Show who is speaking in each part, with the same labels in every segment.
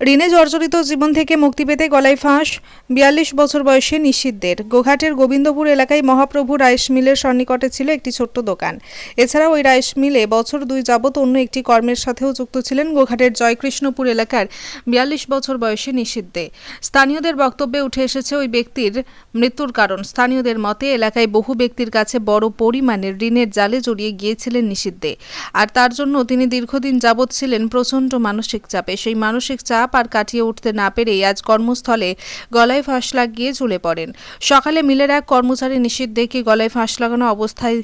Speaker 1: ঋণে জর্জরিত জীবন থেকে মুক্তি পেতে গলায় ফাঁস, বিয়াল্লিশ বছর বয়সে নিষিদ্ধের। গোঘাটের গোবিন্দপুর এলাকায় মহাপ্রভু রাইস মিলের সন্নিকটে ছিল একটি ছোট্ট দোকান। এছাড়াও ওই রাইস মিলে বছর দুই যাবৎ অন্য একটি কর্মের সাথেও যুক্ত ছিলেন গোঘাটের জয়কৃষ্ণপুর এলাকার বিয়াল্লিশ বছর বয়সে নিষিদ্ধে। স্থানীয়দের বক্তব্যে উঠে এসেছে ওই ব্যক্তির মৃত্যুর কারণ। স্থানীয়দের মতে, এলাকায় বহু ব্যক্তির কাছে বড় পরিমাণের ঋণের জালে জড়িয়ে গিয়েছিলেন নিষিদ্ধে। আর তার জন্য তিনি দীর্ঘদিন যাবৎ ছিলেন প্রচণ্ড মানসিক চাপে। সেই মানসিক চাপ আর কাটিয়ে উঠতে না পেরেই আজ কর্মস্থলে গলায় ফাঁস লাগিয়ে ঝুলে পড়েন। সকালে মিলের এক কর্মচারী নিষিদ্ধ দেখে গলায় ফাঁস লাগানো অবস্থায়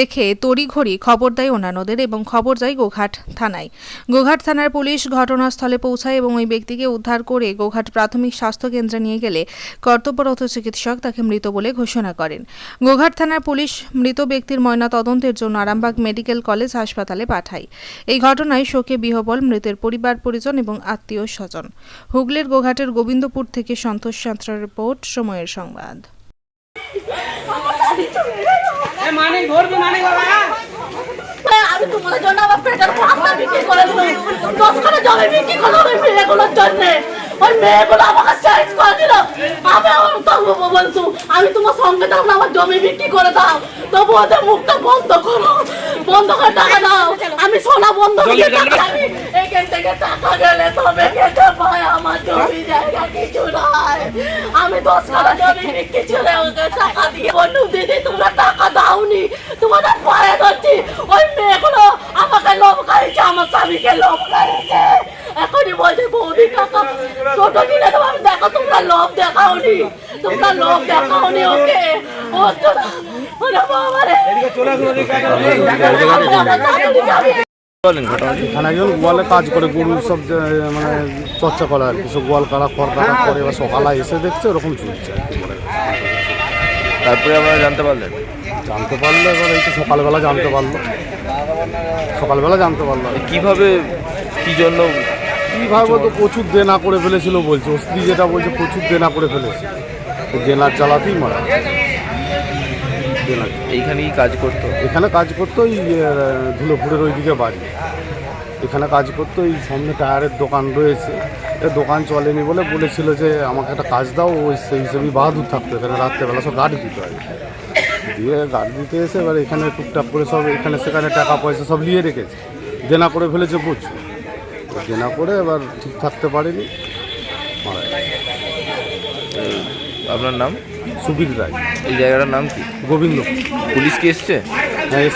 Speaker 1: দেখে তড়িঘড়ি খবর দেয় অন্যান্যদের এবং খবর যায় গোঘাট থানায়। গোঘাট থানার পুলিশ ঘটনাস্থলে পৌঁছায় এবং ওই ব্যক্তিকে উদ্ধার করে গোঘাট প্রাথমিক স্বাস্থ্য কেন্দ্রে নিয়ে গেলে কর্তব্যরত চিকিৎসক তাকে মৃত বলে ঘোষণা করেন। গোঘাট থানার পুলিশ মৃত ব্যক্তির ময়না তদন্তের জন্য আরামবাগ মেডিকেল কলেজ হাসপাতালে পাঠায়। এই ঘটনায় শোকে বিহবল, মৃতের পরিবার, পরিজন এবং আত্মীয় স্বজন। হুগলির গোঘাটের গোবিন্দপুর থেকে সন্তোষ সাঁতরার রিপোর্ট, সময়ের সংবাদ।
Speaker 2: এ মানিক ধরবি মানিক বাবা?
Speaker 3: আমি তোমাদের জন্য আমার পেটের ভাতটা বিক্রি করে দিলাম। দশ করে জমি বিক্রি করে ওই মেয়েগুলোর জন্য। ওই মেয়েগুলো আমাকে চেঞ্জ করে দিল। আমি আমার তবু বলছো আমি তোমার সঙ্গে তখন আমার জমি বিক্রি করে দাও। তবু ওদের মুখটা বন্ধ করো। বন্ধ করে টাকা দাও। আমি সোনা বন্ধ টাকা এখান থেকে টাকা গেলে তবে খেতে আমার জমি। জায়গা কিছু নাই। আমি দশ করে জমি বিক্রি ছেড়ে ওকে টাকা দিয়ে বললু দিদি তোমরা টাকা দাওনি। তোমাদের পায়ে ধরছি। ওই মেয়েগুলো আমাকে লোভ করেছে আমার স্বামীকে লোভ করেছে। এখনই বলছে বৌদি টাকা ছোট কিনে আমি দেখো তোমরা লোভ দেখাওনি। তোমরা লোভ দেখাওনি ওকে। ও তো আমার
Speaker 4: এখানে একজন গোয়ালে কাজ করে গরু সব মানে চর্চা করে আর কি। সব গোয়াল কাটা খড় কাটা করে এবার সকালে এসে দেখছে ওরকম চলছে।
Speaker 5: তারপরে আপনারা জানতে পারলেন?
Speaker 4: জানতে পারল এবার এই তো সকালবেলা জানতে পারল। সকালবেলা জানতে পারল।
Speaker 5: কীভাবে কি জন্য
Speaker 4: কীভাবে তো প্রচুর দেনা করে ফেলেছিল বলছে। ও স্ত্রী যেটা বলছে প্রচুর দেনা করে ফেলেছে। তো দেনার চালাতেই মারা দেনা
Speaker 5: এইখানে কি কাজ করতো?
Speaker 4: এখানে কাজ করতো ওই ধুলোপুরের ওইদিকে বাড়ি। এখানে কাজ করতো এই সামনে টায়ারের দোকান রয়েছে। এ দোকান চলেনি বলে বলেছিল যে আমাকে একটা কাজ দাও ওই সেই হিসেবেই বাহাদুর থাকতো। এখানে রাত্রেবেলা সব গাড়ি দিতে হয়। দিয়ে গাড়ি দিতে এসে এবার এখানে টুকটাক করে সব এখানে সেখানে টাকা পয়সা সব নিয়ে রেখেছে। দেনা করে ফেলেছে প্রচুর। তো দেনা করে এবার ঠিক থাকতে পারেনি। মারা
Speaker 5: আপনার নাম?
Speaker 4: সুবীর রায়।
Speaker 5: এই জায়গাটার নাম কি?
Speaker 4: গোবিন্দ।
Speaker 5: পুলিশ কি এসছে?
Speaker 4: হ্যাঁ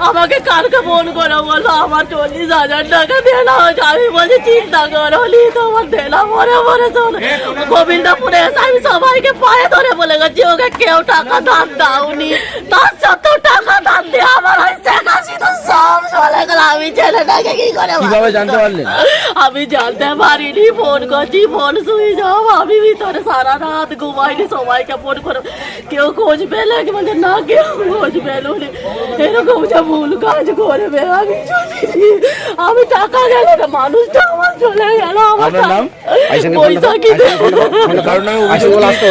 Speaker 3: আমাকে কালকে ফোন করে বলল আমার চল্লিশ হাজার টাকা দেনা হয়েছে আমি বলছি চিন্তা করো লি তোমার দেনা মরে মরে চলে গোবিন্দপুরে এসে আমি সবাইকে পায়ে ধরে বলে গেছি ওকে কেউ টাকা ধার দাওনি। তার সত্ত্বেও টাকা ধার দিয়ে আমার ওই শেখাশি তো সব চলে গেল আমি ছেলেটাকে কি করে
Speaker 5: কীভাবে জানতে পারলেন
Speaker 3: আমি জানতে পারিনি ফোন করছি ফোন সুইচ অফ আমি ভিতরে সারা রাত ঘুমাইনি সবাইকে ফোন করে। কেউ খোঁজ পেলে কি বলছে না কেউ খোঁজ পেল নি এরকম ভুল কাজ করবে? আমি আমি টাকা গেল না মানুষটা আমার চলে গেল আমার
Speaker 5: নাম?
Speaker 3: পয়সা কি
Speaker 5: কারণ নামে অভিযোগ আসতো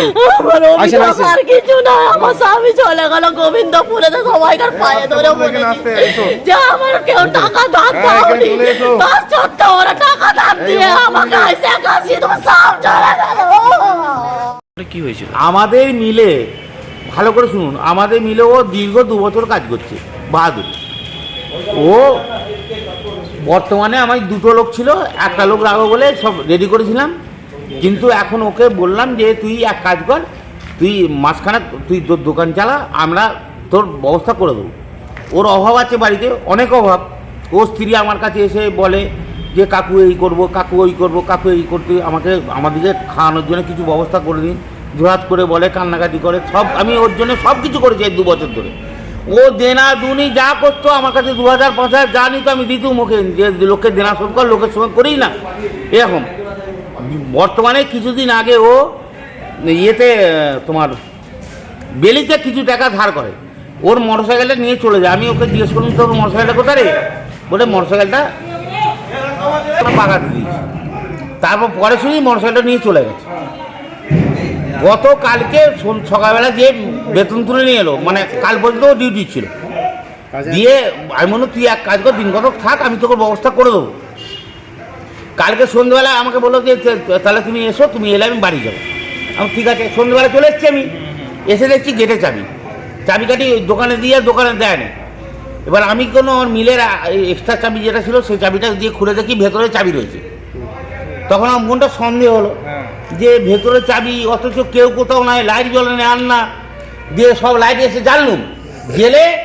Speaker 3: আমার কিছু না আমার স্বামী চলে গেল গোবিন্দপুরে তো সবাইকার পায়ে ধরে বলেছি যে আমার কেউ টাকা ধার দাওনি তার সত্ত্বেও ওরা টাকা ধার দিয়ে আমাকে এসে কাশি তোমার সব চলে গেল।
Speaker 5: কি হয়েছিল?
Speaker 6: আমাদের মিলে ভালো করে শুনুন, আমাদের মিলে ও দীর্ঘ দু বছর কাজ করছে, বাহাদুর। ও বর্তমানে আমার দুটো লোক ছিল, একটা লোক রাখব বলে সব রেডি করেছিলাম, কিন্তু এখন ওকে বললাম যে তুই এক কাজ কর, তুই মাঝখানে তুই তোর দোকান চালা, আমরা তোর ব্যবস্থা করে দেবো। ওর অভাব আছে বাড়িতে, অনেক অভাব। ও স্ত্রী আমার কাছে এসে বলে যে, কাকু এই করব, কাকু ওই করব, কাকু এই করতে, আমাকে, আমাদেরকে খাওয়ানোর জন্য কিছু ব্যবস্থা করে দিন। জোহাত করে বলে, কান্নাকাটি করে, সব আমি ওর জন্য সব কিছু করেছি এই দু বছর ধরে। ও দেনা দুনি যা করতো আমার কাছে দু হাজার, পাঁচ হাজার, যা নিত আমি দিতুম মুখে যে লোকের দেনা শোধ কর, লোকের সঙ্গে করেই না। এরকম। বর্তমানে কিছুদিন আগে ও ইয়েতে, তোমার বেলিতে কিছু টাকা ধার করে। ওর মোটরসাইকেলটা নিয়ে চলে যায়। আমি ওকে জিজ্ঞেস করলাম, তোর মোটরসাইকেলটা কোথায় রে? বলে, মোটরসাইকেলটা পাকাতে দিয়েছি। তারপর পরে শুনি মোটরসাইকেলটা নিয়ে চলে গেছে। গতকালকে সন- সকালবেলা যে বেতন তুলে নিয়ে এলো মানে কাল পর্যন্ত ডিউটি ছিল। দিয়ে আমি মনে তুই এক কাজ কর দিন কতক থাক আমি তোকে ব্যবস্থা করে দেবো। কালকে সন্ধ্যেবেলায় আমাকে বলল যে তাহলে তুমি এসো তুমি এলে আমি বাড়ি যাব। আমি ঠিক আছে। সন্ধ্যেবেলা চলে এসেছি আমি। এসে দেখছি গেটে চাবি। চাবিকাঠি দোকানে দিয়ে দোকানে দেয় না এবার আমি কোনো ওর মিলের এক্সট্রা চাবি যেটা ছিল সেই চাবিটা দিয়ে খুলে দেখি ভেতরে চাবি রয়েছে। তখন আমার মনটা সন্দেহ হলো। যে ভেতরে চাবি অথচ কেউ কোথাও নাই লাইট জ্বলে না আর না। দিয়ে সব লাইট এসে জ্বাললুম। জেলে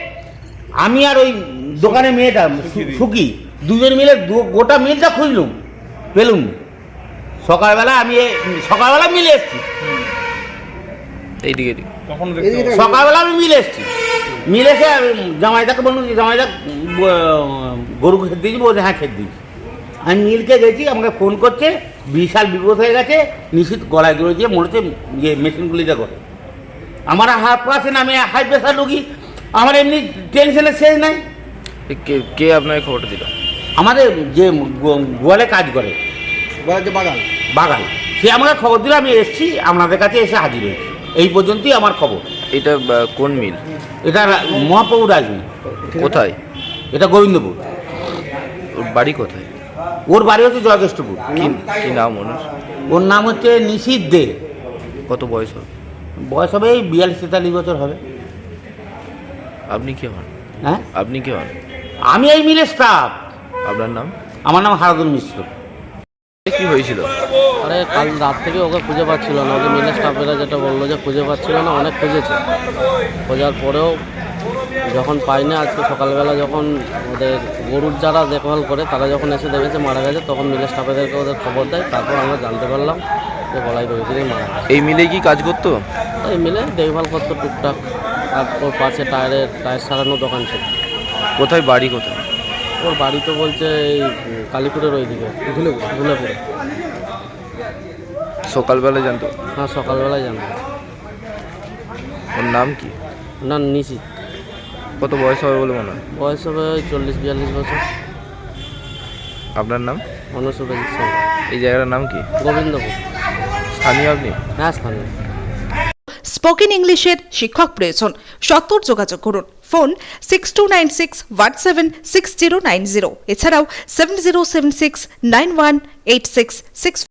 Speaker 6: আমি আর ওই দোকানে মেয়েটা সু- সুকি দুজন মিলে দু- গোটা মিলটা খুঁজলুম পেলুম। সকালবেলা আমি সকালবেলা মিলে এসছি।
Speaker 5: এইদিকে
Speaker 6: সকালবেলা আমি মিলে এসছি। মিলে এসে জামাইদাকে যে জামাইদা ব- গরু খেতে দিয়েছি? বলছে হ্যাঁ খেতে দিয়েছি। আমি মিলকে গেছি আমাকে ফোন করছে বিশাল বিপদ হয়ে গেছে নিশ্চিত গলায় দৌড়ে দিয়ে মরেছে ইয়ে মেশিনগুলিতে করে আমার হাত পাশে আমি হাই প্রেশার রুগী। আমার এমনি টেনশনের শেষ নাই।
Speaker 5: কে কে আপনাকে খবরটা দিল?
Speaker 6: আমাদের যে গোয়ালে কাজ করে যে বাগান। বাগান সে আমাকে খবর দিল আমি এসেছি আপনাদের কাছে এসে হাজির হয়েছি। এই পর্যন্তই আমার খবর।
Speaker 5: এটা কোন মিল?
Speaker 6: এটা মহাপ্রভু রাজনী
Speaker 5: কোথায়?
Speaker 6: এটা গোবিন্দপুর।
Speaker 5: বাড়ি কোথায়?
Speaker 6: ওর বাড়ি হচ্ছে জয়কেষ্টপুর
Speaker 5: কি নাম ওনার?
Speaker 6: ওর নাম হচ্ছে নিশিত দে।
Speaker 5: কত বয়স হবে?
Speaker 6: বয়স হবে এই বিয়াল্লিশ তেতাল্লিশ বছর হবে।
Speaker 5: আপনি কে হন?
Speaker 6: হ্যাঁ?
Speaker 5: আপনি কে হন?
Speaker 6: আমি এই মিলে স্টাফ
Speaker 5: আপনার নাম?
Speaker 6: আমার নাম হারাদুল মিশ্র।
Speaker 5: কি হয়েছিল?
Speaker 7: আরে কাল রাত থেকে ওকে খুঁজে পাচ্ছিল না। ওকে মিলে স্টাফেরা যেটা বলল যে খুঁজে পাচ্ছিল না অনেক খুঁজেছে। খোঁজার পরেও যখন পাই না আজকে সকালবেলা যখন ওদের গরুর যারা দেখভাল করে তারা যখন এসে দেখেছে মারা গেছে তখন মিলে স্টাফেদেরকে ওদের খবর দেয় তারপর আমরা জানতে পারলাম যে গলায় দিয়ে মারা
Speaker 5: এই মিলে কি কাজ করতো?
Speaker 7: এই মিলে দেখভাল করতো টুকটাক আর ওর পাশে টায়ারের টায়ার সারানো দোকান ছিল।
Speaker 5: কোথায় বাড়ি কোথায়?
Speaker 7: ওর বাড়ি তো বলছে এই কালীপুরের ওইদিকে ধুলেপুরে। ধুলেপুরে।
Speaker 5: সকালবেলা জানতো?
Speaker 7: হ্যাঁ সকালবেলায় জানতে।
Speaker 5: ওর নাম কি?
Speaker 7: না নিশ্চিত
Speaker 5: কত বয়স হবে বলে মনে হয়?
Speaker 7: বয়স হবে ওই চল্লিশ বিয়াল্লিশ বছর।
Speaker 5: আপনার নাম?
Speaker 7: অনুসুরজিৎ
Speaker 5: এই জায়গাটার নাম কি?
Speaker 7: গোবিন্দপুর।
Speaker 5: স্থানীয় আপনি?
Speaker 7: হ্যাঁ স্থানীয়।
Speaker 1: স্পোকেন ইংলিশের শিক্ষক প্রয়োজন। সত্তর যোগাযোগ করুন। Phone six two nine six one seven six zero nine zero. এছাড়াও seven zero seven six nine one eight six six